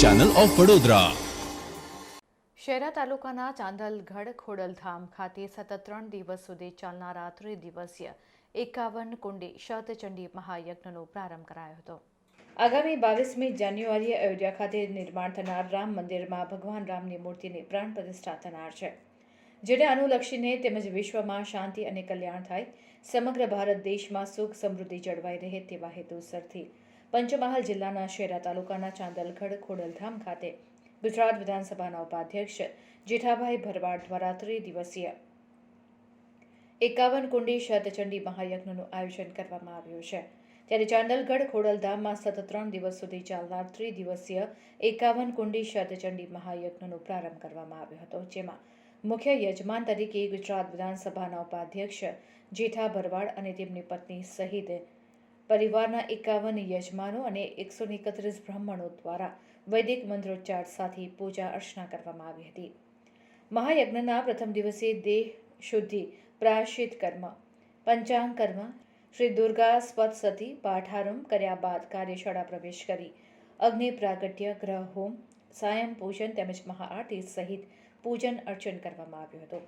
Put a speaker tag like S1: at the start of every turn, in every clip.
S1: Channel of Vadodara
S2: Shehera તાલુકાના ચાંદલગઢ ખોડલધામ ખાતે સતત ત્રણ દિવસ સુધી ચાલનારા ત્રિદિવસીય એકાવન કુંડી શતચંડી મહાયજ્ઞનો પ્રારંભ કરાયો હતો. આગામી બાવીસમી જાન્યુઆરીએ અયોધ્યા ખાતે નિર્માણ થનાર રામ મંદિરમાં ભગવાન રામની મૂર્તિની પ્રાણ પ્રતિષ્ઠા થનાર છે, જેને અનુલક્ષીને તેમજ વિશ્વમાં શાંતિ અને કલ્યાણ થાય સમગ્ર ભારત દેશમાં સુખ સમૃદ્ધિ જળવાઈ રહે તેવા હેતુસરથી પંચમહાલ જિલ્લાના શેરા તાલુકાના ચાંદલગઢ ખોડલધામ ખાતે ગુજરાત વિધાનસભાના ઉપાધ્યક્ષ જેઠાભાઈ ભરવાડ દ્વારા ત્રિદિવસીય એકાવન કુંડી શતચંડી મહાયજ્ઞનું આયોજન કરવામાં આવ્યું છે. ત્યારે ચાંદલગઢ ખોડલધામમાં સતત ત્રણ દિવસ સુધી ચાલનાર ત્રિદિવસીય એકાવન કુંડી શતચંડી મહાયજ્ઞનો પ્રારંભ કરવામાં આવ્યો હતો, જેમાં મુખ્ય યજમાન તરીકે ગુજરાત વિધાનસભાના ઉપાધ્યક્ષ જેઠા ભરવાડ અને તેમની પત્ની સહિત પરિવારના એકાવન યજમાનો અને એકસો એકત્રીસ બ્રાહ્મણો દ્વારા વૈદિક મંત્રોચ્ચાર સાથે પૂજા અર્ચના કરવામાં આવી હતી. મહાયજ્ઞના પ્રથમ દિવસે દેહ શુદ્ધિ, પ્રાયશ્ચિત કર્મ, પંચાંગ કર્મ, શ્રી દુર્ગા સ્પતસતી પાઠારંભ કર્યા બાદ કાર્યશાળા પ્રવેશ કરી. અગ્નિ, પ્રાગટ્ય, ગ્રહ, હોમ સાયમ પૂજન તેમજ મહાઆરતી સહિત પૂજન અર્ચન કરવામાં આવ્યું હતું.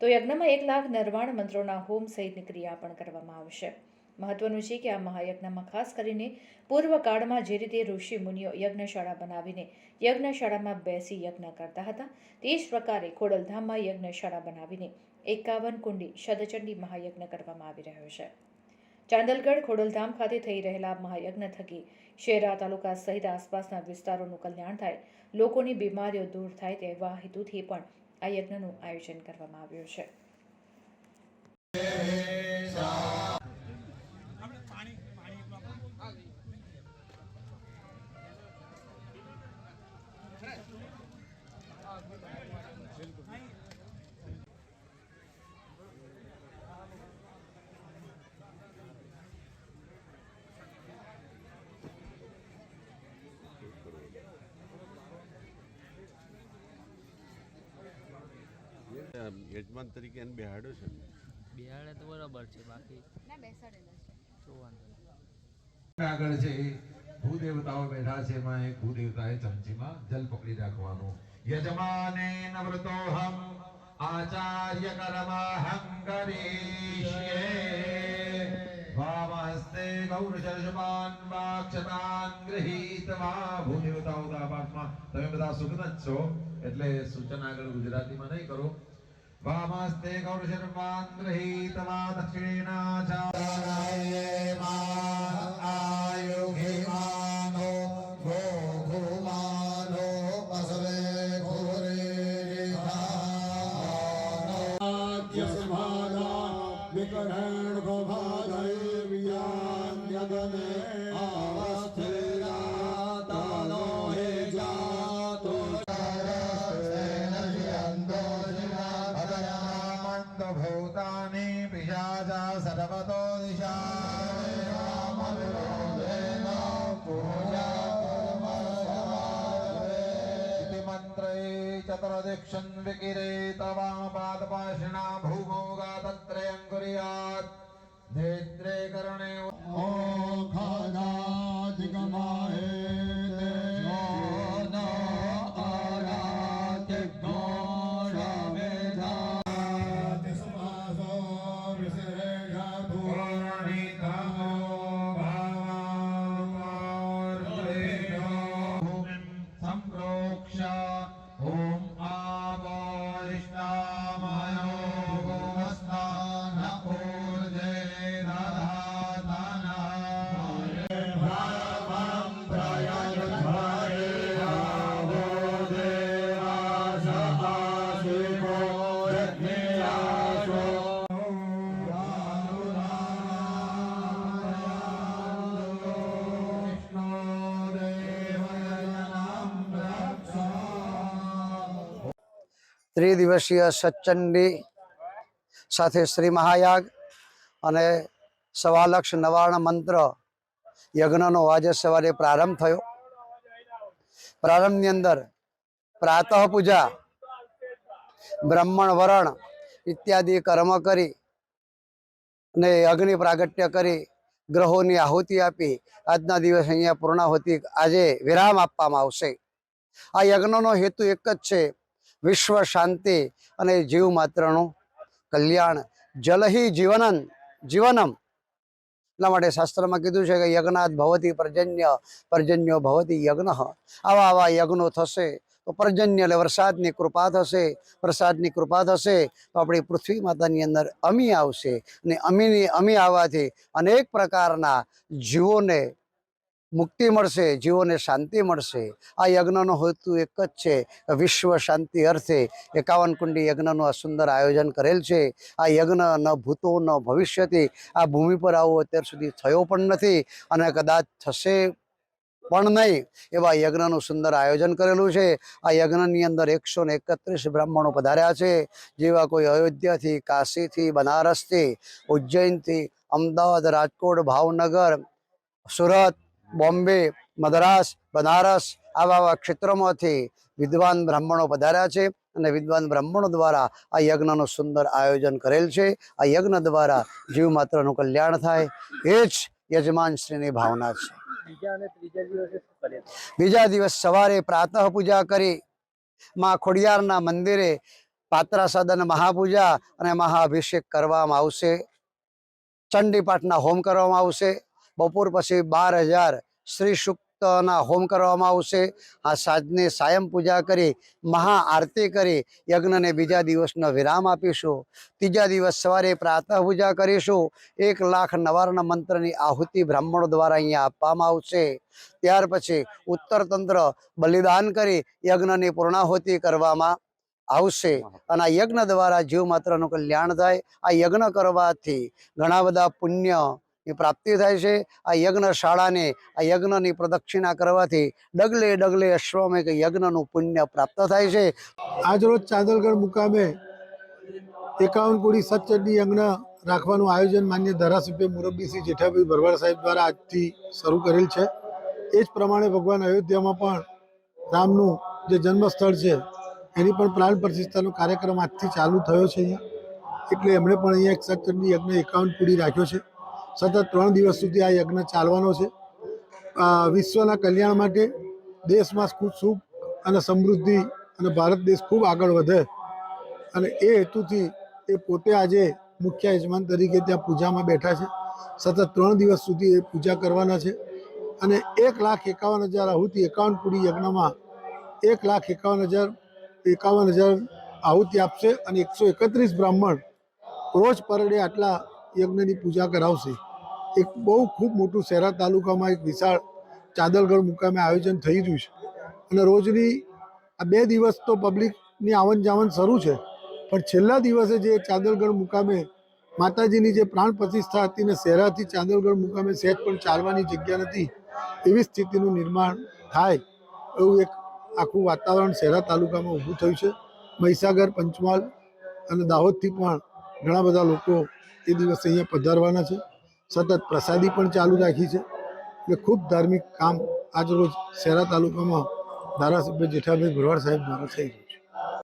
S2: તો યજ્ઞમાં એક લાખ નિર્વાણ મંત્રોના હોમ સહિતની ક્રિયા પણ કરવામાં આવશે. મહત્વનું છે કે આ મહાયજ્ઞમાં ખાસ કરીને પૂર્વકાળમાં જે રીતે ઋષિ મુનિઓ યજ્ઞશાળા બનાવીને યજ્ઞશાળામાં બેસી યજ્ઞ કરતા હતા, તે જ પ્રકારે ખોડલધામમાં યજ્ઞશાળા બનાવીને એકાવન કુંડી શતચંડી મહાયજ્ઞ કરવામાં આવી રહ્યો છે. ચાંદલગઢ ખોડલધામ ખાતે થઈ રહેલા મહાયજ્ઞ થકી શેરા તાલુકા સહિત આસપાસના વિસ્તારોનું કલ્યાણ થાય, લોકોની બીમારીઓ દૂર થાય તેવા હેતુથી પણ આ યજ્ઞનું આયોજન કરવામાં આવ્યું છે.
S3: યજમાન તરીકે એને બેહાડ્યો છે?
S4: બેહાડે તો બરાબર છે બાકી શું વાંધો
S5: આગળ છે ભૂદેવતાઓ બેઠા છે એમાં એક ભૂદેવતાએ ચમચીમાં જલ પકડી રાખવાનું. યજમાને નવ્રતોહમ આચાર્ય કર્મહં કરીષ્યે. વામહસ્તે ગૌરશર્ષપાન વાક્ષતાન ગૃહીત્વા ભૂદેવતાઓ દા તમે બધા સુખદ જ છો. એટલે સૂચન આગળ ગુજરાતીમાં નહીં કરો. વામસ્તે ગૌરશર્માન ગૃહીત્વા દક્ષિણાચારાય આયુગિમાનો ગોઘુમાનો પસવે
S6: વિકરણ ગોભાદૈવ્યાન યગને આવસ્થિરાતાનો
S5: ભૂતાની પિશાચા સર્વતો દિશા મંત્રે ચતુર્દિક્ષન વિકિરે તવા પાદપાષિણા ભૂમો ગાતત્રયં કુર્યાત નેત્રે કરણે
S7: ત્રિદિવસીય સચંડી સાથે શ્રી મહાયાગ અને સવાલક્ષ નવાર્ણ મંત્ર યજ્ઞનો આજે સવારે પ્રારંભ થયો. પ્રારંભની અંદર પ્રાતઃ પૂજા, બ્રાહ્મણ વરણ ઇત્યાદિ કર્મ કરી અને અગ્નિ પ્રાગટ્ય કરી ગ્રહોની આહુતિ આપી. આજના દિવસ અહીંયા પૂર્ણાહુતિ આજે વિરામ આપવામાં આવશે. આ યજ્ઞનો હેતુ એક જ છે. વિશ્વ શાંતિ અને જીવ માત્રનું કલ્યાણ. જલહી જીવનન, જીવનમ. એટલા માટે શાસ્ત્રમાં કીધું છે કે યજ્ઞાત ભવતી પર્જન્ય, પર્જન્યો ભવતી યજ્ઞ. આવા આવા યજ્ઞો થશે તો પર્જન્ય એટલે વરસાદની કૃપા થશે. વરસાદની કૃપા થશે તો આપણી પૃથ્વી માતાની અંદર અમી આવશે. અને અમીની, અમી આવવાથી અનેક પ્રકારના જીવોને મુક્તિ મળશે, જીવોને શાંતિ મળશે. આ યજ્ઞનો હેતુ એક જ છે. વિશ્વ શાંતિ અર્થે એકાવન કુંડી યજ્ઞનું આ સુંદર આયોજન કરેલ છે. આ યજ્ઞ ન ભૂતો, ન ભવિષ્યથી. આ ભૂમિ પર આવો અત્યાર સુધી થયો પણ નથી અને કદાચ થશે પણ નહીં એવા યજ્ઞનું સુંદર આયોજન કરેલું છે. આ યજ્ઞની અંદર એકસો ને એકત્રીસ બ્રાહ્મણો પધાર્યા છે. જેવા કોઈ અયોધ્યાથી, કાશીથી, બનારસથી, ઉજ્જૈનથી, અમદાવાદ, રાજકોટ, ભાવનગર, સુરત બોમ્બે મદ્રાસ બનારસ આવા આવા ક્ષેત્રોમાંથી વિદ્વાન બ્રાહ્મણો પધાર્યા છે અને વિદ્વાન બ્રાહ્મણો દ્વારા આ યજ્ઞનું સુંદર આયોજન કરેલ છે. આ યજ્ઞ દ્વારા જીવ માત્રનું કલ્યાણ થાય. એ જ યજમાન શ્રીની ભાવના છે.
S4: બીજા દિવસે
S7: બીજા સવારે પ્રાતઃ પૂજા કરી માં ખોડિયારના મંદિરે પાત્રા સદન મહાપૂજા અને મહાઅભિષેક કરવામાં આવશે. ચંડીપાઠના હોમ કરવામાં આવશે. બપોર પછી બાર હજાર શ્રી સુક્તના હોમ કરવામાં આવશે. આ સાંજની સાયમ પૂજા કરી, મહા આરતી કરી, યજ્ઞને બીજા દિવસનો વિરામ આપીશું. ત્રીજા દિવસ સવારે પ્રાતઃ પૂજા કરીશું. એક લાખ નવાર્ણ મંત્રની આહુતિ બ્રાહ્મણો દ્વારા અહીંયા આપવામાં આવશે. ત્યાર પછી ઉત્તર તંત્ર બલિદાન કરી યજ્ઞની પૂર્ણાહુતિ કરવામાં આવશે. અને આ યજ્ઞ દ્વારા જીવ માત્રનું કલ્યાણ થાય. આ યજ્ઞ કરવાથી ઘણા બધા પુણ્ય ની પ્રાપ્તિ થાય છે. આ યજ્ઞ શાળાને, આ યજ્ઞની પ્રદક્ષિણા કરવાથી ડગલે ડગલે અશ્વમેઘ યજ્ઞનું પુણ્ય પ્રાપ્ત થાય છે.
S6: આજરોજ ચાંદલગઢ મુકામે એકાવન કોડી સચચંડી યજ્ઞ રાખવાનું આયોજન માન્ય ધારાસભ્ય મુરબ્બી શ્રી જેઠાભાઈ ભરવાડ સાહેબ દ્વારા આજથી શરૂ કરેલ છે. એ જ પ્રમાણે ભગવાન અયોધ્યામાં પણ રામનું જે જન્મસ્થળ છે, એની પણ પ્રાણ પ્રતિષ્ઠાનો કાર્યક્રમ આજથી ચાલુ થયો છે અહીંયા. એટલે એમણે પણ અહીંયા એક સચચંડી યજ્ઞ એકાવન કુડી રાખ્યો છે. સતત ત્રણ દિવસ સુધી આ યજ્ઞ ચાલવાનો છે. વિશ્વના કલ્યાણ માટે દેશમાં ખૂબ સુખ અને સમૃદ્ધિ અને ભારત દેશ ખૂબ આગળ વધે અને એ હેતુથી એ પોતે આજે મુખ્ય યજમાન તરીકે ત્યાં પૂજામાં બેઠા છે. સતત ત્રણ દિવસ સુધી એ પૂજા કરવાના છે અને એક લાખ એકાવન હજાર આહુતિ એકાવન કુડી યજ્ઞમાં એક લાખ એકાવન હજાર એકાવન હજાર આહુતિ આપશે અને એકસો એકત્રીસ બ્રાહ્મણ રોજ પરડે આટલા યજ્ઞની પૂજા કરાવશે. એક બહુ ખૂબ મોટું શહેરા તાલુકામાં એક વિશાળ ચાદરગઢ મુકામે આયોજન થઈ રહ્યું છે. અને રોજની આ બે દિવસ તો પબ્લિકની આવન જાવન શરૂ છે. પણ છેલ્લા દિવસે જે ચાદરગઢ મુકામે માતાજીની જે પ્રાણ પ્રતિષ્ઠા હતી ને શહેરાથી ચાંદલગઢ મુકામે સહેજ પણ ચાલવાની જગ્યા નથી, એવી સ્થિતિનું નિર્માણ થાય એવું એક આખું વાતાવરણ શહેરા તાલુકામાં ઊભું થયું છે. મહીસાગર, પંચમહાલ અને દાહોદથી પણ ઘણા બધા લોકો એ દિવસે અહીંયા પધારવાના છે. સતત પ્રસાદી પણ ચાલુ રાખી છે એટલે ખૂબ ધાર્મિક કામ આજ રોજ શહેરા તાલુકામાં ધારાસભ્ય જેઠાભાઈ ભરવાડ સાહેબ દ્વારા થઈ છે.